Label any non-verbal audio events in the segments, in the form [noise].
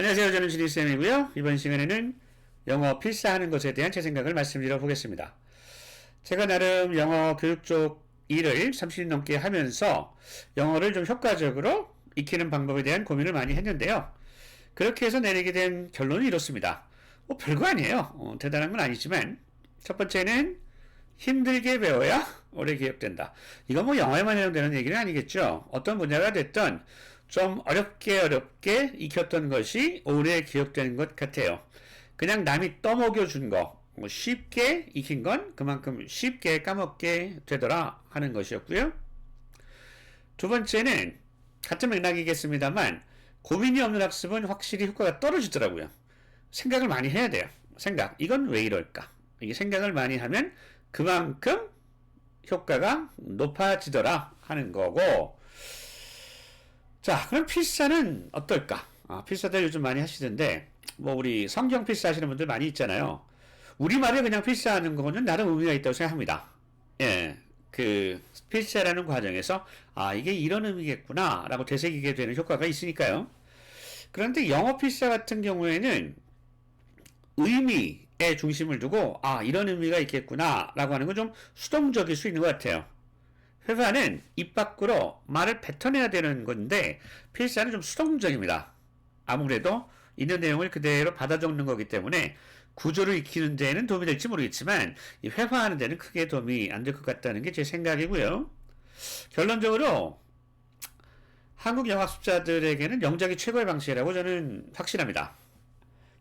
안녕하세요. 저는 진희쌤이고요. 이번 시간에는 영어 필사하는 것에 대한 제 생각을 말씀드려 보겠습니다. 제가 나름 영어 교육 쪽 일을 30년 넘게 하면서 영어를 좀 효과적으로 익히는 방법에 대한 고민을 많이 했는데요. 그렇게 해서 내리게 된 결론은 이렇습니다. 뭐 별거 아니에요. 어, 대단한 건 아니지만 첫 번째는 힘들게 배워야 오래 기억된다. 이건 뭐 영어에만 해당되는 얘기는 아니겠죠. 어떤 분야가 됐든 좀 어렵게 어렵게 익혔던 것이 오래 기억되는 것 같아요. 그냥 남이 떠먹여 준 거, 뭐 쉽게 익힌 건 그만큼 쉽게 까먹게 되더라 하는 것이었고요. 두 번째는 같은 맥락이겠습니다만 고민이 없는 학습은 확실히 효과가 떨어지더라고요. 생각을 많이 해야 돼요. 생각. 이건 왜 이럴까? 이게 생각을 많이 하면 그만큼 효과가 높아지더라 하는 거고. 자, 그럼 필사는 어떨까? 아, 필사들 요즘 많이 하시던데, 뭐, 우리 성경 필사 하시는 분들 많이 있잖아요. 우리말에 그냥 필사하는 거는 나름 의미가 있다고 생각합니다. 예. 그, 필사라는 과정에서, 아, 이게 이런 의미겠구나, 라고 되새기게 되는 효과가 있으니까요. 그런데 영어 필사 같은 경우에는 의미에 중심을 두고, 아, 이런 의미가 있겠구나, 라고 하는 건 좀 수동적일 수 있는 것 같아요. 회화는 입 밖으로 말을 뱉어내야 되는 건데, 필사는 좀 수동적입니다. 아무래도 있는 내용을 그대로 받아 적는 거기 때문에 구조를 익히는 데는 도움이 될지 모르겠지만, 이 회화하는 데는 크게 도움이 안 될 것 같다는 게 제 생각이고요. 결론적으로, 한국 영학습자들에게는 영작이 최고의 방식이라고 저는 확신합니다.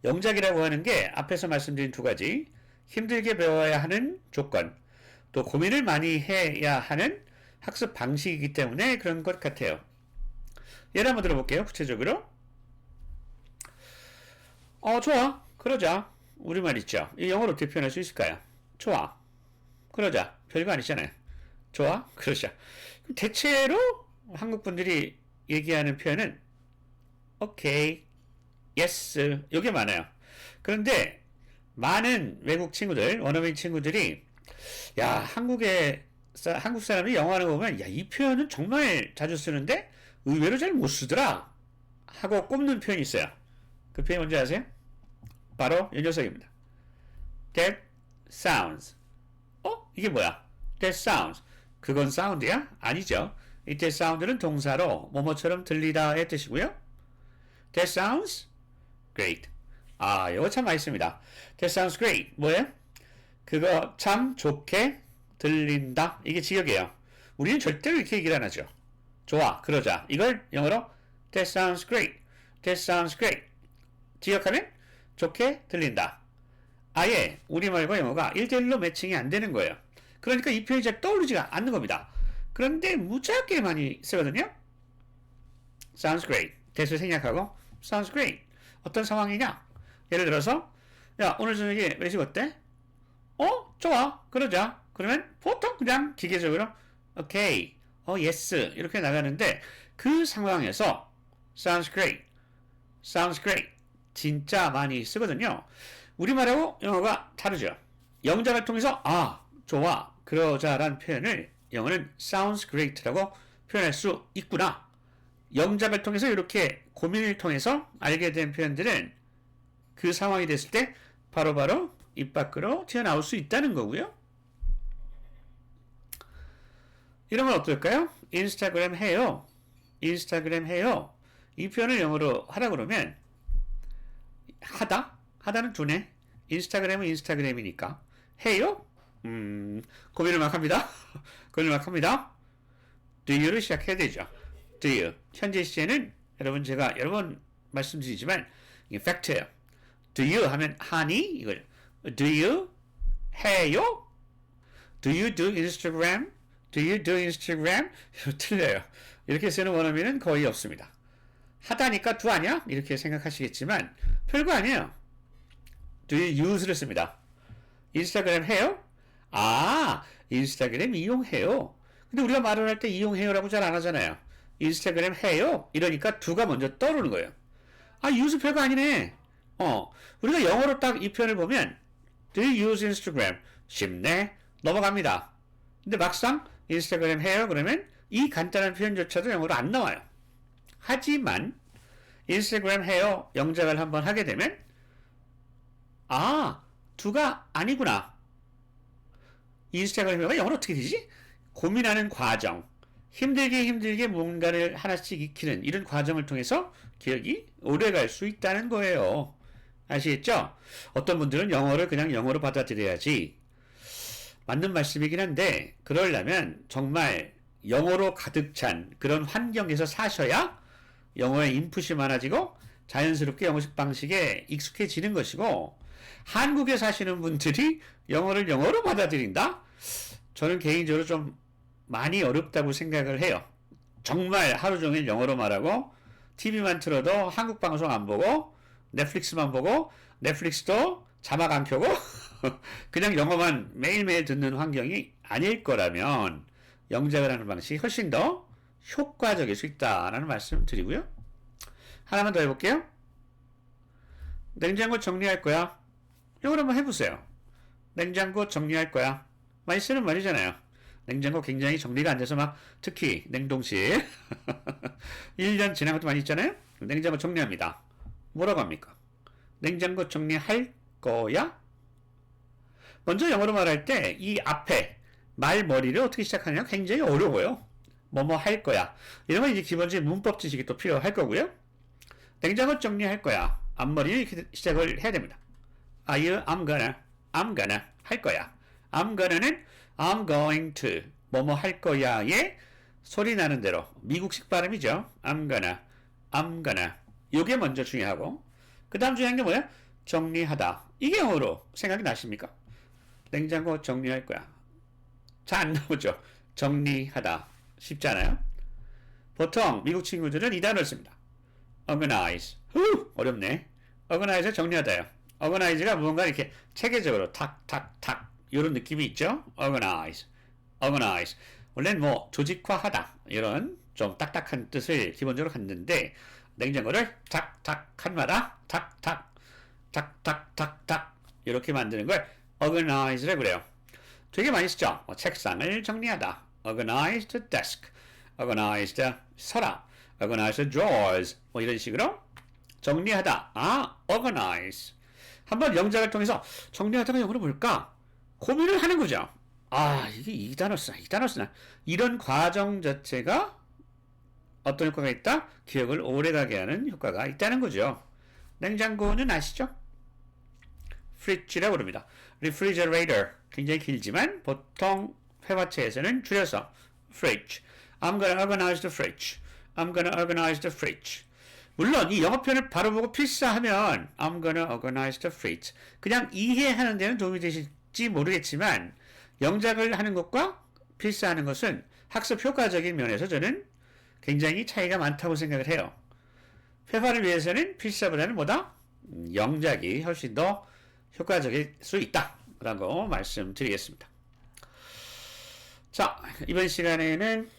영작이라고 하는 게 앞에서 말씀드린 두 가지, 힘들게 배워야 하는 조건, 또 고민을 많이 해야 하는 학습 방식이기 때문에 그런 것 같아요. 예를 한번 들어볼게요. 구체적으로. 어, 좋아. 그러자. 우리말 있죠. 이 영어로 어떻게 표현할 수 있을까요? 좋아. 그러자. 별거 아니잖아요. 좋아. 그러자. 대체로 한국 분들이 얘기하는 표현은 오케이, yes, 이게 많아요. 그런데 많은 외국 친구들, 원어민 친구들이 야 한국에 한국 사람이 영어하는 거 보면 야 이 표현은 정말 자주 쓰는데 의외로 잘 못 쓰더라 하고 꼽는 표현이 있어요. 그 표현 뭔지 아세요? 바로 이 녀석입니다. That sounds. 어? 이게 뭐야? That sounds. 그건 사운드야? 아니죠. 이 that sound는 동사로 뭐뭐처럼 들리다의 뜻이고요. That sounds great. 아, 이거 참 맛있습니다. That sounds great. 뭐예요? 그거 참 좋게 들린다. 이게 지역이에요. 우리는 절대로 이렇게 얘기를 안 하죠. 좋아, 그러자. 이걸 영어로 That sounds great. That sounds great. 지역하면 좋게 들린다. 아예 우리말과 영어가 1대1로 매칭이 안 되는 거예요. 그러니까 이 표현이 잘 떠오르지가 않는 겁니다. 그런데 무지하게 많이 쓰거든요. Sounds great. 대수 생략하고 Sounds great. 어떤 상황이냐? 예를 들어서 야 오늘 저녁에 외식 어때? 어? 좋아. 그러자. 그러면 보통 그냥 기계적으로 오케이. 어 yes. 이렇게 나가는데 그 상황에서 sounds great. sounds great. 진짜 많이 쓰거든요. 우리말하고 영어가 다르죠. 영작을 통해서 아, 좋아. 그러자란 표현을 영어는 sounds great라고 표현할 수 있구나. 영작을 통해서 이렇게 고민을 통해서 알게 된 표현들은 그 상황이 됐을 때 바로바로 입 밖으로 튀어나올 수 있다는 거고요. 이런 건 어떨까요? 인스타그램 해요. 인스타그램 해요. 이 표현을 영어로 하라 그러면 하다? 하다는 두네. 인스타그램은 인스타그램이니까. 해요? 음, 고민을 막 합니다. [laughs] 고민을 막 합니다. do you를 시작해야 되죠. do you. 현재 시제는 여러분 제가 여러 번 말씀드리지만 이게 팩트예요. do you 하면 하니 이걸 do you 해요? do you do Instagram? Do you do Instagram? [laughs] 틀려요. 이렇게 쓰는 원어민은 거의 없습니다. 하다니까 do 아니야? 이렇게 생각하시겠지만 별거 아니에요. do you use를 씁니다. 인스타그램 해요? 아, 인스타그램 이용해요. 근데 우리가 말을 할 때 이용해요라고 잘 안 하잖아요. 인스타그램 해요? 이러니까 do가 먼저 떠오르는 거예요. 아, use 별거 아니네. 어, 우리가 영어로 딱 이 표현을 보면 Do you use Instagram? 쉽네. 넘어갑니다. 근데 막상 인스타그램 해요? 그러면 이 간단한 표현조차도 영어로 안 나와요. 하지만 인스타그램 해요. 영작을 한번 하게 되면 아, 두가 아니구나. 인스타그램 해요가 영어로 어떻게 되지? 고민하는 과정. 힘들게 힘들게 뭔가를 하나씩 익히는 이런 과정을 통해서 기억이 오래 갈 수 있다는 거예요. 아시겠죠? 어떤 분들은 영어를 그냥 영어로 받아들여야지. 맞는 말씀이긴 한데, 그러려면 정말 영어로 가득 찬 그런 환경에서 사셔야 영어의 인풋이 많아지고 자연스럽게 영어식 방식에 익숙해지는 것이고, 한국에 사시는 분들이 영어를 영어로 받아들인다? 저는 개인적으로 좀 많이 어렵다고 생각을 해요. 정말 하루 종일 영어로 말하고, TV만 틀어도 한국 방송 안 보고, 넷플릭스만 보고, 넷플릭스도 자막 안 켜고, [laughs] [laughs] 그냥 영어만 매일매일 듣는 환경이 아닐 거라면, 영작을 하는 방식이 훨씬 더 효과적일 수 있다라는 말씀 드리고요. 하나만 더 해볼게요. 냉장고 정리할 거야. 이걸 한번 해보세요. 냉장고 정리할 거야. 많이 쓰는 말이잖아요. 냉장고 굉장히 정리가 안 돼서 막 특히 냉동실 [laughs] 1년 지난 것도 많이 있잖아요. 냉장고 정리합니다. 뭐라고 합니까? 냉장고 정리할 거야? 먼저 영어로 말할 때 이 앞에 말머리를 어떻게 시작하냐 굉장히 어려워요. 뭐뭐 할 거야. 건 이제 기본적인 문법 지식이 또 필요할 거고요. 냉장고 정리할 거야. 앞머리를 이렇게 시작을 해야 됩니다. Are you, I'm gonna, I'm gonna 할 거야. I'm gonna'는 I'm going to 뭐뭐 할 거야의 소리 나는 대로 미국식 발음이죠. I'm gonna, I'm gonna 요게 먼저 중요하고 그 다음 중요한 게 뭐야? 정리하다. 이게 영어로 생각이 나십니까? 냉장고 정리할 거야. 잘 안 나오죠? 정리하다. 쉽잖아요? 보통 미국 친구들은 이 단어를 씁니다. organize. 후! 어렵네. organize 정리하다요. organize가 무언가 이렇게 체계적으로 탁 탁 탁 이런 느낌이 있죠? organize. organize. 원래는 뭐 조직화하다 이런 좀 딱딱한 뜻을 기본적으로 갖는데 냉장고를 탁탁 칸마다 탁탁 탁 탁 탁 탁 이렇게 만드는 걸 organize라고 그래요. 되게 많이 쓰죠. 뭐 책상을 정리하다. organize the desk. organize the 서랍. organize the drawers. 뭐 이런 식으로 정리하다. 아, organize. 한번 영작을 통해서 정리하다가 영어로 뭘까? 고민을 하는 거죠. 아, 이게 이 단어 쓰나, 이 단어 쓰나. 이런 과정 자체가 어떤 효과가 있다? 기억을 오래가게 하는 효과가 있다는 거죠. 냉장고는 아시죠? fridge라고 부릅니다. Refrigerator 굉장히 길지만 보통 회화체에서는 줄여서 fridge. I'm gonna organize the fridge. I'm gonna organize the fridge. 물론 이 영어 표현을 바로 보고 필사하면 I'm gonna organize the fridge. 그냥 이해하는 데는 도움이 되실지 모르겠지만 영작을 하는 것과 필사하는 것은 학습 효과적인 면에서 저는 굉장히 차이가 많다고 생각을 해요. 회화를 위해서는 필사보다는 뭐다? 음, 영작이 훨씬 더 효과적일 수 있다라고 말씀드리겠습니다. 자, 이번 시간에는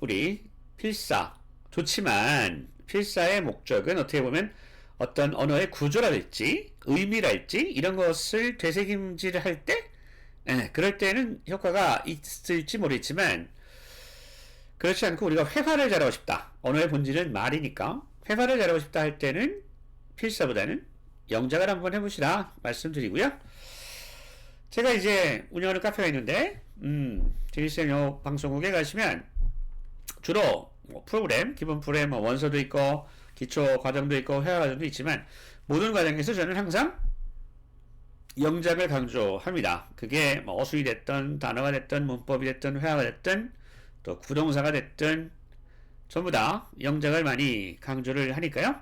우리 필사 좋지만 필사의 목적은 어떻게 보면 어떤 언어의 구조랄지 의미랄지 이런 것을 되새김질을 할 때, 네, 그럴 때는 효과가 있을지 모르겠지만 그렇지 않고 우리가 회화를 잘하고 싶다. 언어의 본질은 말이니까 회화를 잘하고 싶다 할 때는 필사보다는 영작을 한번 해보시라 말씀드리고요. 제가 이제 운영하는 카페가 있는데, 음, 영어 방송국에 가시면 주로 뭐 프로그램, 기본 프로그램, 뭐 원서도 있고, 기초 과정도 있고, 회화 과정도 있지만, 모든 과정에서 저는 항상 영작을 강조합니다. 그게 뭐 어순이 됐든, 단어가 됐든, 문법이 됐든, 회화가 됐든, 또 구동사가 됐든, 전부 다 영작을 많이 강조를 하니까요.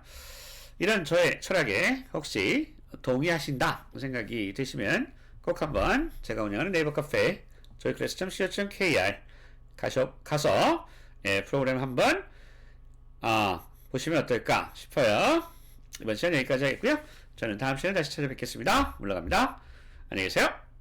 이런 저의 철학에 혹시 동의하신다 생각이 드시면 꼭 한번 제가 운영하는 네이버 카페 저희 클래스.co.kr 가셔, 가서 예, 프로그램 한번 아, 보시면 어떨까 싶어요. 이번 시간 여기까지 하겠고요. 저는 다음 시간에 다시 찾아뵙겠습니다. 물러갑니다. 안녕히 계세요.